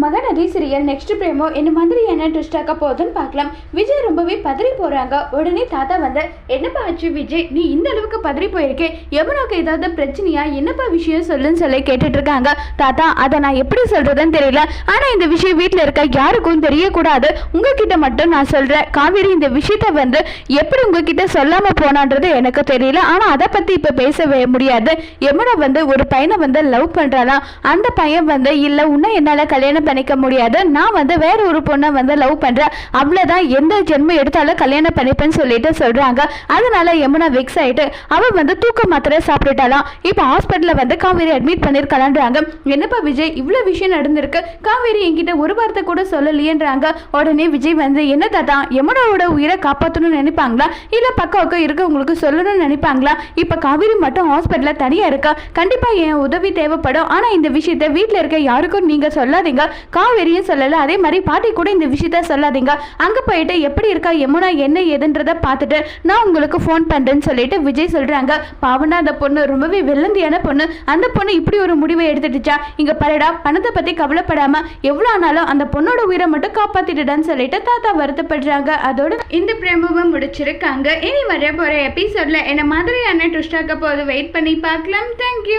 Mahanadi serial next பிரேமோ என்ன மாதிரி என்ன ட்விஸ்ட் ஆக்க போகுதுன்னு பார்க்கலாம். விஜய் ரொம்பவே பதறி போகிறாங்க உடனே தாத்தா வந்து என்னப்பா ஆச்சு விஜய்? நீ இந்த அளவுக்கு பதறி போயிருக்கே. யமுனாக்கு ஏதாவது பிரச்சனையா? என்னப்பா விஷயம் சொல்லுன்னு சொல்லி கேட்டுட்டு இருக்காங்க. தாத்தா அதை நான் எப்படி சொல்றதுன்னு தெரியல. ஆனால் இந்த விஷயம் வீட்டில் இருக்க யாருக்கும் தெரியக்கூடாது. உங்ககிட்ட மட்டும் நான் சொல்கிறேன் காவேரி இந்த விஷயத்த வந்து எப்படி உங்ககிட்ட சொல்லாமல் போனான்றது எனக்கு தெரியல. ஆனால் அதை பற்றி இப்போ பேசவே முடியாது. யமுனா வந்து ஒரு பையனை வந்து லவ் பண்ணுறானா அந்த பையன் வந்து இல்லை உன்னை என்னால் கல்யாணம் பண்ணிக்க முடியாது. நான் வந்து வேற ஒரு பொண்ணை வந்து லவ் பண்றேன். அவ்வளவுதான். எந்த ஜென்மம் எடுத்தாலும் கல்யாணம் பண்ணிப்பேன்னு சொல்லிட்டு சொல்றாங்க. அதனால யமுனா வெக்ஸ் ஆயிட்டு அவ வந்து தூக்க மாத்திரை சாப்பிட்டுட்டாலாம் இப்போ ஹாஸ்பிட்டல்ல வந்து காவேரி அட்மிட் பண்ணிருக்கலான்றாங்க. என்னப்பா விஜய் இவ்வளவு விஷயம் நடந்திருக்கு. காவேரி என்கிட்ட ஒரு வார்த்தை கூட சொல்லலையேன்றாங்க. உடனே விஜய் வந்து என்ன தாத்தா யமுனாவோட உயிரை காப்பாற்றணும்னு நினைப்பாங்களா? இல்ல பக்கம் இருக்கவங்களுக்கு சொல்லணும்னு நினைப்பாங்களா? இப்ப காவேரி மட்டும் ஹாஸ்பிட்டல்ல தனியா இருக்கா? கண்டிப்பா என் உதவி தேவைப்படும். ஆனா இந்த விஷயத்த வீட்டில் இருக்க யாருக்கும் நீங்க சொல்லாதீங்க. காவேரியும் சொல்லல. அதே மாதிரி பாட்டி கூட இந்த விஷயத்த சொல்லாதீங்க. அங்க போயிட்டு எப்படி இருக்கா யமுனா என்ன ஏதுன்றத பார்த்துட்டு நான் உங்களுக்கு ஃபோன் பண்றேன்னு சொல்லிட்டு விஜய் சொல்றாங்க. பாவனா அந்த பொண்ணு ரொம்பவே வெள்ளந்தியான பொண்ணு. அந்த பொண்ணு இப்படி ஒரு முடிவை எடுத்துட்டுச்சா? இங்க பரடா பணத்தை பத்தி கவலைப்படாம எவ்வளவு ஆனாலும் அந்த பொண்ணோட உயிரை மட்டும் காப்பாத்திட்டுடான்னு சொல்லிட்டு தாத்தா வருத்தப்படுறாங்க. அதோட இந்த பிரேமவும் முடிச்சிருக்காங்க. இனி வர போற எபிசோட்ல என்ன மாதிரியான ட்விஸ்டாக்க போது வெயிட் பண்ணி பார்க்கலாம். தேங்க்யூ